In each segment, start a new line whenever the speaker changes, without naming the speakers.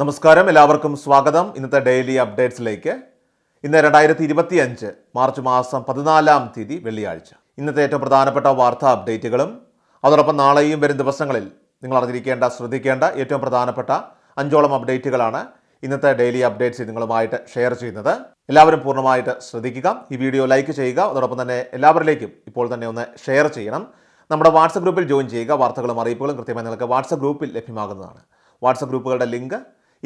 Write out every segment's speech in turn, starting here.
നമസ്കാരം എല്ലാവർക്കും സ്വാഗതം ഇന്നത്തെ ഡെയിലി അപ്ഡേറ്റ്സിലേക്ക് ഇന്ന് രണ്ടായിരത്തി ഇരുപത്തി അഞ്ച് മാർച്ച് മാസം പതിനാലാം തീയതി വെള്ളിയാഴ്ച ഇന്നത്തെ ഏറ്റവും പ്രധാനപ്പെട്ട വാർത്താ അപ്ഡേറ്റുകളും അതോടൊപ്പം നാളെയും വരും ദിവസങ്ങളിൽ നിങ്ങൾ അറിഞ്ഞിരിക്കേണ്ട ശ്രദ്ധിക്കേണ്ട ഏറ്റവും പ്രധാനപ്പെട്ട അഞ്ചോളം അപ്ഡേറ്റുകളാണ് ഇന്നത്തെ ഡെയിലി അപ്ഡേറ്റ്സ് നിങ്ങളുമായിട്ട് ഷെയർ ചെയ്യുന്നത് എല്ലാവരും പൂർണ്ണമായിട്ട് ശ്രദ്ധിക്കുക ഈ വീഡിയോ ലൈക്ക് ചെയ്യുക അതോടൊപ്പം തന്നെ എല്ലാവരിലേക്കും ഇപ്പോൾ തന്നെ ഒന്ന് ഷെയർ ചെയ്യണം നമ്മുടെ വാട്സപ്പ് ഗ്രൂപ്പിൽ ജോയിൻ ചെയ്യുക വാർത്തകളും അറിയിപ്പുകളും കൃത്യമായി നിങ്ങൾക്ക് വാട്സപ്പ് ഗ്രൂപ്പിൽ ലഭ്യമാകുന്നതാണ് വാട്സപ്പ് ഗ്രൂപ്പുകളുടെ ലിങ്ക്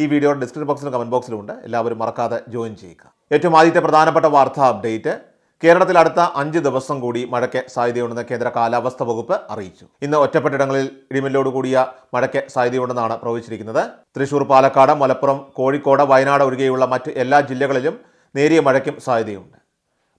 ഈ വീഡിയോയുടെ ഡിസ്ക്രിപ്ഷൻ ബോക്സിലും കമൻറ്റ് ബോക്സിലുമുണ്ട് എല്ലാവരും മറക്കാതെ ജോയിൻ ചെയ്യുക ഏറ്റവും ആദ്യത്തെ പ്രധാനപ്പെട്ട വാർത്താ അപ്ഡേറ്റ് കേരളത്തിൽ അടുത്ത അഞ്ച് ദിവസം കൂടി മഴയ്ക്ക് സാധ്യതയുണ്ടെന്ന് കേന്ദ്ര കാലാവസ്ഥ വകുപ്പ് അറിയിച്ചു ഇന്ന് ഒറ്റപ്പെട്ടിടങ്ങളിൽ ഇടിമിന്നലോട് കൂടിയ മഴയ്ക്ക് സാധ്യതയുണ്ടെന്നാണ് പ്രവചിച്ചിരിക്കുന്നത് തൃശൂർ പാലക്കാട് മലപ്പുറം കോഴിക്കോട് വയനാട് ഒഴികെയുള്ള മറ്റ് എല്ലാ ജില്ലകളിലും നേരിയ മഴയ്ക്കും സാധ്യതയുണ്ട്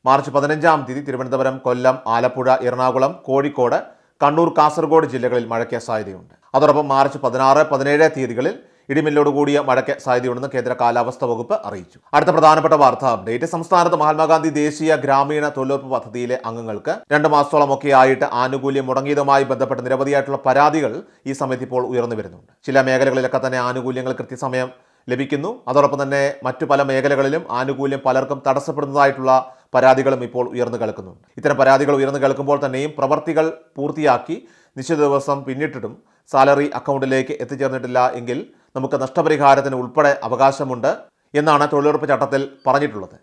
മാർച്ച് പതിനഞ്ചാം തീയതി തിരുവനന്തപുരം കൊല്ലം ആലപ്പുഴ എറണാകുളം കോഴിക്കോട് കണ്ണൂർ കാസർഗോഡ് ജില്ലകളിൽ മഴയ്ക്ക് സാധ്യതയുണ്ട് അതോടൊപ്പം മാർച്ച് പതിനാറ് പതിനേഴ് തീയതികളിൽ ഇടിമിന്നലോട് കൂടിയ മഴയ്ക്ക് സാധ്യതയുണ്ടെന്ന് കേന്ദ്ര കാലാവസ്ഥാ വകുപ്പ് അറിയിച്ചു അടുത്ത പ്രധാനപ്പെട്ട വാർത്ത അപ്ഡേറ്റ് സംസ്ഥാനത്ത് മഹാത്മാഗാന്ധി ദേശീയ ഗ്രാമീണ തൊഴിലുറപ്പ് പദ്ധതിയിലെ അംഗങ്ങൾക്ക് രണ്ട് മാസത്തോളമൊക്കെ ആയിട്ട് ആനുകൂല്യം മുടങ്ങിയതുമായി ബന്ധപ്പെട്ട് നിരവധിയായിട്ടുള്ള പരാതികൾ ഈ സമയത്ത് ഇപ്പോൾ ഉയർന്നു വരുന്നുണ്ട് ചില മേഖലകളിലൊക്കെ തന്നെ ആനുകൂല്യങ്ങൾ കൃത്യസമയം ലഭിക്കുന്നു അതോടൊപ്പം തന്നെ മറ്റു പല മേഖലകളിലും ആനുകൂല്യം പലർക്കും തടസ്സപ്പെടുന്നതായിട്ടുള്ള പരാതികളും ഇപ്പോൾ ഉയർന്നു കേൾക്കുന്നുണ്ട് ഇത്തരം പരാതികൾ ഉയർന്നു കേൾക്കുമ്പോൾ തന്നെയും പ്രവർത്തികൾ പൂർത്തിയാക്കി നിശ്ചിത ദിവസം പിന്നിട്ടിട്ടും സാലറി അക്കൗണ്ടിലേക്ക് എത്തിച്ചേർന്നിട്ടില്ല എങ്കിൽ നമുക്ക് നഷ്ടപരിഹാരത്തിന് ഉൾപ്പെടെ അവകാശമുണ്ട് എന്നാണ് തൊഴിലുറപ്പ് ചട്ടത്തിൽ പറഞ്ഞിട്ടുള്ളത്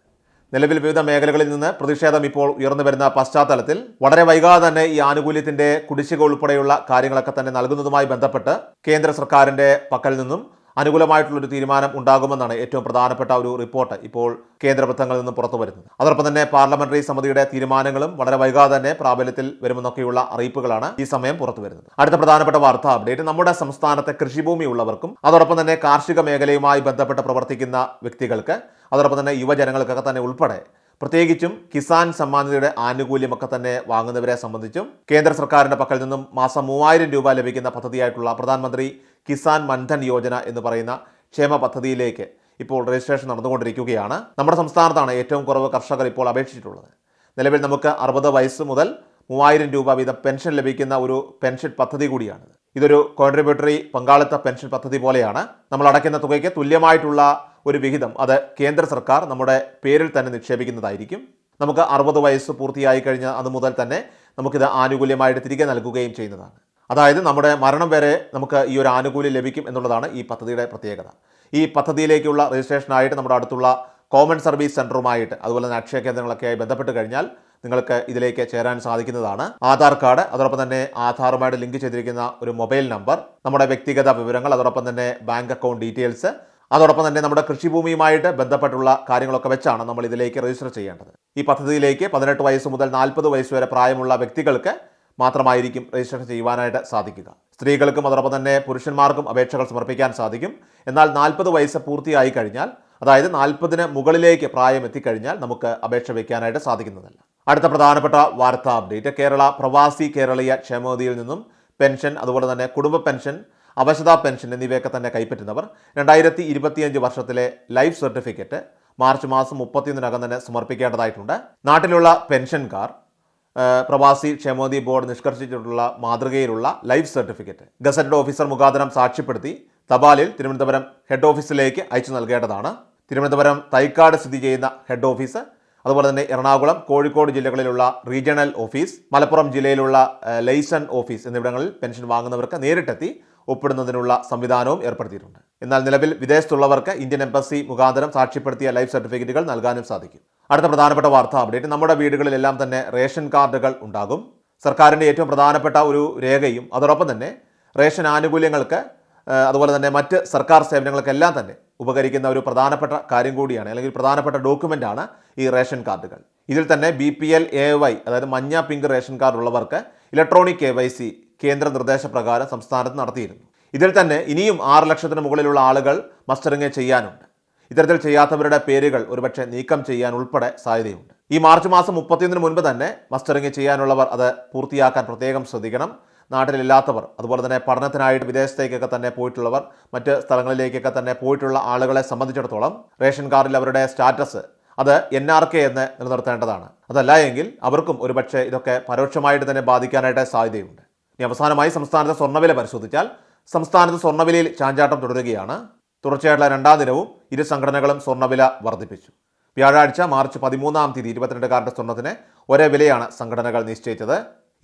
നിലവിൽ വിവിധ മേഖലകളിൽ നിന്ന് പ്രതിഷേധം ഇപ്പോൾ ഉയർന്നു വരുന്ന പശ്ചാത്തലത്തിൽ വളരെ വൈകാതെ തന്നെ ഈ ആനുകൂല്യത്തിന്റെ കുടിശ്ശിക ഉൾപ്പെടെയുള്ള കാര്യങ്ങളൊക്കെ തന്നെ നൽകുന്നതുമായി ബന്ധപ്പെട്ട് കേന്ദ്ര സർക്കാരിന്റെ പക്കൽ നിന്നും അനുകൂലമായിട്ടുള്ളൊരു തീരുമാനം ഉണ്ടാകുമെന്നാണ് ഏറ്റവും പ്രധാനപ്പെട്ട ഒരു റിപ്പോർട്ട് ഇപ്പോൾ കേന്ദ്ര വൃത്തങ്ങളിൽ നിന്ന് പുറത്തു വരുന്നത് അതോടൊപ്പം തന്നെ പാർലമെന്ററി സമിതിയുടെ തീരുമാനങ്ങളും വളരെ വൈകാതെ തന്നെ പ്രാബല്യത്തിൽ വരുമെന്നൊക്കെയുള്ള അറിയിപ്പുകളാണ് ഈ സമയം പുറത്തു വരുന്നത് അടുത്ത പ്രധാനപ്പെട്ട വാർത്താ അപ്ഡേറ്റ് നമ്മുടെ സംസ്ഥാനത്തെ കൃഷിഭൂമി ഉള്ളവർക്കും അതോടൊപ്പം തന്നെ കാർഷിക മേഖലയുമായി ബന്ധപ്പെട്ട് പ്രവർത്തിക്കുന്ന വ്യക്തികൾക്ക് അതോടൊപ്പം തന്നെ യുവജനങ്ങൾക്കൊക്കെ തന്നെ ഉൾപ്പെടെ പ്രത്യേകിച്ചും കിസാൻ സമ്മാനതയുടെ ആനുകൂല്യമൊക്കെ തന്നെ വാങ്ങുന്നവരെ സംബന്ധിച്ചും കേന്ദ്ര സർക്കാരിന്റെ പക്കൽ നിന്നും മാസം മൂവായിരം രൂപ ലഭിക്കുന്ന പദ്ധതിയായിട്ടുള്ള പ്രധാനമന്ത്രി കിസാൻ മൻധൻ യോജന എന്ന് പറയുന്ന ക്ഷേമ പദ്ധതിയിലേക്ക് ഇപ്പോൾ രജിസ്ട്രേഷൻ നടന്നുകൊണ്ടിരിക്കുകയാണ് നമ്മുടെ സംസ്ഥാനത്താണ് ഏറ്റവും കുറവ് കർഷകർ ഇപ്പോൾ അപേക്ഷിച്ചിട്ടുള്ളത് നിലവിൽ നമുക്ക് അറുപത് വയസ്സ് മുതൽ മൂവായിരം രൂപ വീതം പെൻഷൻ ലഭിക്കുന്ന ഒരു പെൻഷൻ പദ്ധതി കൂടിയാണ് ഇതൊരു കോൺട്രിബ്യൂട്ടറി പങ്കാളിത്ത പെൻഷൻ പദ്ധതി പോലെയാണ് നമ്മൾ അടയ്ക്കുന്ന തുകയ്ക്ക് തുല്യമായിട്ടുള്ള ഒരു വിഹിതം അത് കേന്ദ്ര സർക്കാർ നമ്മുടെ പേരിൽ തന്നെ നിക്ഷേപിക്കുന്നതായിരിക്കും നമുക്ക് അറുപത് വയസ്സ് പൂർത്തിയായി കഴിഞ്ഞ അത് മുതൽ തന്നെ നമുക്കിത് ആനുകൂല്യമായിട്ട് തിരികെ നൽകുകയും ചെയ്യുന്നതാണ് അതായത് നമ്മുടെ മരണം വരെ നമുക്ക് ഈ ഒരു ആനുകൂല്യം ലഭിക്കും എന്നുള്ളതാണ് ഈ പദ്ധതിയുടെ പ്രത്യേകത ഈ പദ്ധതിയിലേക്കുള്ള രജിസ്ട്രേഷനായിട്ട് നമ്മുടെ അടുത്തുള്ള കോമൺ സർവീസ് സെൻ്ററുമായിട്ട് അതുപോലെ തന്നെ അക്ഷയ ആയി ബന്ധപ്പെട്ട് കഴിഞ്ഞാൽ നിങ്ങൾക്ക് ഇതിലേക്ക് ചേരാൻ സാധിക്കുന്നതാണ് ആധാർ കാർഡ് അതോടൊപ്പം തന്നെ ആധാറുമായിട്ട് ലിങ്ക് ചെയ്തിരിക്കുന്ന ഒരു മൊബൈൽ നമ്പർ നമ്മുടെ വ്യക്തിഗത വിവരങ്ങൾ അതോടൊപ്പം തന്നെ ബാങ്ക് അക്കൗണ്ട് ഡീറ്റെയിൽസ് അതോടൊപ്പം തന്നെ നമ്മുടെ കൃഷിഭൂമിയുമായിട്ട് ബന്ധപ്പെട്ടുള്ള കാര്യങ്ങളൊക്കെ വെച്ചാണ് നമ്മൾ ഇതിലേക്ക് രജിസ്റ്റർ ചെയ്യേണ്ടത് ഈ പദ്ധതിയിലേക്ക് പതിനെട്ട് വയസ്സ് മുതൽ നാൽപ്പത് വയസ്സ് വരെ പ്രായമുള്ള വ്യക്തികൾക്ക് മാത്രമായിരിക്കും രജിസ്ട്രേഷൻ ചെയ്യുവാനായിട്ട് സാധിക്കുക സ്ത്രീകൾക്കും അതോടൊപ്പം തന്നെ പുരുഷന്മാർക്കും അപേക്ഷകൾ സമർപ്പിക്കാൻ സാധിക്കും എന്നാൽ നാൽപ്പത് വയസ്സ് പൂർത്തിയായി കഴിഞ്ഞാൽ അതായത് നാൽപ്പതിന് മുകളിലേക്ക് പ്രായം എത്തിക്കഴിഞ്ഞാൽ നമുക്ക് അപേക്ഷ വയ്ക്കാനായിട്ട് സാധിക്കുന്നതല്ല അടുത്ത പ്രധാനപ്പെട്ട വാർത്താ അപ്ഡേറ്റ് കേരള പ്രവാസി കേരളീയ ക്ഷേമനിധിയിൽ നിന്നും പെൻഷൻ അതുപോലെ തന്നെ കുടുംബ പെൻഷൻ അവശതാ പെൻഷൻ എന്നിവയൊക്കെ തന്നെ കൈപ്പറ്റുന്നവർ രണ്ടായിരത്തി ഇരുപത്തിയഞ്ച് വർഷത്തിലെ ലൈഫ് സർട്ടിഫിക്കറ്റ് മാർച്ച് മാസം മുപ്പത്തിയൊന്നിനകം തന്നെ സമർപ്പിക്കേണ്ടതായിട്ടുണ്ട് നാട്ടിലുള്ള പെൻഷൻകാർ പ്രവാസി ക്ഷേമനിധി ബോർഡ് നിഷ്കർഷിച്ചിട്ടുള്ള മാതൃകയിലുള്ള ലൈഫ് സർട്ടിഫിക്കറ്റ് ഗസറ്റഡ് ഓഫീസർ മുഖാന്തരം സാക്ഷ്യപ്പെടുത്തി തപാലിൽ തിരുവനന്തപുരം ഹെഡ് ഓഫീസിലേക്ക് അയച്ചു നൽകേണ്ടതാണ് തിരുവനന്തപുരം തൈക്കാട് സ്ഥിതി ചെയ്യുന്ന ഹെഡ് ഓഫീസ് അതുപോലെ തന്നെ എറണാകുളം കോഴിക്കോട് ജില്ലകളിലുള്ള റീജിയണൽ ഓഫീസ് മലപ്പുറം ജില്ലയിലുള്ള ലൈസൺ ഓഫീസ് എന്നിവിടങ്ങളിൽ പെൻഷൻ വാങ്ങുന്നവർക്ക് നേരിട്ടെത്തി ഒപ്പിടുന്നതിനുള്ള സംവിധാനവും ഏർപ്പെടുത്തിയിട്ടുണ്ട് എന്നാൽ നിലവിൽ വിദേശത്തുള്ളവർക്ക് ഇന്ത്യൻ എംബസി മുഖാന്തരം സാക്ഷ്യപ്പെടുത്തിയ ലൈഫ് സർട്ടിഫിക്കറ്റുകൾ നൽകാനും സാധിക്കും അടുത്ത പ്രധാനപ്പെട്ട വാർത്ത അപ്ഡേറ്റ് നമ്മുടെ വീടുകളിലെല്ലാം തന്നെ റേഷൻ കാർഡുകൾ ഉണ്ടാകും സർക്കാരിൻ്റെ ഏറ്റവും പ്രധാനപ്പെട്ട ഒരു രേഖയും അതോടൊപ്പം തന്നെ റേഷൻ ആനുകൂല്യങ്ങൾക്ക് അതുപോലെ തന്നെ മറ്റ് സർക്കാർ സേവനങ്ങൾക്കെല്ലാം തന്നെ ഉപകരിക്കുന്ന ഒരു പ്രധാനപ്പെട്ട കാര്യം കൂടിയാണ് അല്ലെങ്കിൽ പ്രധാനപ്പെട്ട ഡോക്യുമെൻ്റാണ് ഈ റേഷൻ കാർഡുകൾ ഇതിൽ തന്നെ B P L A Y അതായത് മഞ്ഞ പിങ്ക് റേഷൻ കാർഡ് ഉള്ളവർക്ക് ഇലക്ട്രോണിക് കെ വൈ സി കേന്ദ്ര നിർദ്ദേശപ്രകാരം സംസ്ഥാനത്ത് നടത്തിയിരുന്നു ഇതിൽ തന്നെ ഇനിയും ആറ് ലക്ഷത്തിന് മുകളിലുള്ള ആളുകൾ മസ്റ്ററിങ് ചെയ്യാനുണ്ട് ഇത്തരത്തിൽ ചെയ്യാത്തവരുടെ പേരുകൾ ഒരുപക്ഷെ നീക്കം ചെയ്യാൻ ഉൾപ്പെടെ സാധ്യതയുണ്ട് ഈ മാർച്ച് മാസം മുപ്പത്തിയൊന്നിന് മുൻപ് തന്നെ മസ്റ്ററിങ് ചെയ്യാനുള്ളവർ അത് പൂർത്തിയാക്കാൻ പ്രത്യേകം ശ്രദ്ധിക്കണം നാട്ടിലില്ലാത്തവർ അതുപോലെ തന്നെ പഠനത്തിനായിട്ട് വിദേശത്തേക്കൊക്കെ തന്നെ പോയിട്ടുള്ളവർ മറ്റ് സ്ഥലങ്ങളിലേക്കൊക്കെ തന്നെ പോയിട്ടുള്ള ആളുകളെ സംബന്ധിച്ചിടത്തോളം റേഷൻ കാർഡിൽ അവരുടെ സ്റ്റാറ്റസ് അത് എൻ ആർ കെ എന്ന് നിലനിർത്തേണ്ടതാണ് അതല്ല എങ്കിൽ അവർക്കും ഒരുപക്ഷെ ഇതൊക്കെ പരോക്ഷമായിട്ട് തന്നെ ബാധിക്കാനായിട്ട് സാധ്യതയുണ്ട് ഇനി അവസാനമായി സംസ്ഥാനത്തെ സ്വർണ്ണവില പരിശോധിച്ചാൽ സംസ്ഥാനത്ത് സ്വർണ്ണവിലയിൽ ചാഞ്ചാട്ടം തുടരുകയാണ് തുടർച്ചയായിട്ടുള്ള രണ്ടാം ദിനവും ഇരു സംഘടനകളും സ്വർണ്ണവില വർദ്ധിപ്പിച്ചു വ്യാഴാഴ്ച മാർച്ച് പതിമൂന്നാം തീയതി ഇരുപത്തിരണ്ടുകാരുടെ സ്വർണ്ണത്തിന് ഒരേ വിലയാണ് സംഘടനകൾ നിശ്ചയിച്ചത്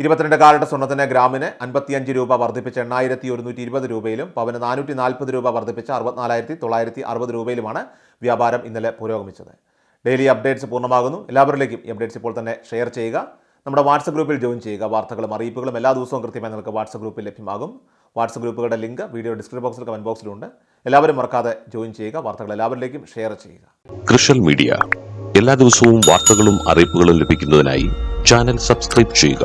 ഇരുപത്തിരണ്ട് കാരറ്റ് സ്വർണ്ണത്തിന് ഗ്രാമിന് അൻപത്തിയഞ്ച് രൂപ വർദ്ധിപ്പിച്ച് എണ്ണായിരത്തി ഒരുന്നൂറ്റി ഇരുപത് രൂപയിലും പവന് നാനൂറ്റി നാൽപ്പത് രൂപ വർദ്ധിപ്പിച്ച് അറുപത്തിനാലായിരത്തി തൊള്ളായിരത്തി അറുപത് രൂപയിലുമാണ് വ്യാപാരം ഇന്നലെ പുരോഗമിച്ചത് ഡെയിലി അപ്ഡേറ്റ്സ് പൂർണ്ണമാകുന്നു എല്ലാവരിലേക്കും അപ്ഡേറ്റ്സ് ഇപ്പോൾ തന്നെ ഷെയർ ചെയ്യുക നമ്മുടെ വാട്സപ്പ് ഗ്രൂപ്പിൽ ജോയിൻ ചെയ്യുക വാർത്തകളും അറിയിപ്പുകളും എല്ലാ ദിവസവും കൃത്യമായി നിങ്ങൾക്ക് വാട്സപ്പ് ഗ്രൂപ്പിൽ ലഭ്യമാകും വാട്സപ്പ് ഗ്രൂപ്പുകളുടെ ലിങ്ക് വീഡിയോ ഡിസ്ക്രിപ്ഷൻ ബോക്സിൽ കമൻറ്റ് ബോക്സിലുണ്ട് എല്ലാവരും മറക്കാതെ ജോയിൻ ചെയ്യുക വാർത്തകൾ എല്ലാവരിലേക്കും ഷെയർ ചെയ്യുക കൃഷൽ മീഡിയ എല്ലാ ദിവസവും വാർത്തകളും അറിയിപ്പുകളും ലഭിക്കുന്നതിനായി ചാനൽ സബ്സ്ക്രൈബ് ചെയ്യുക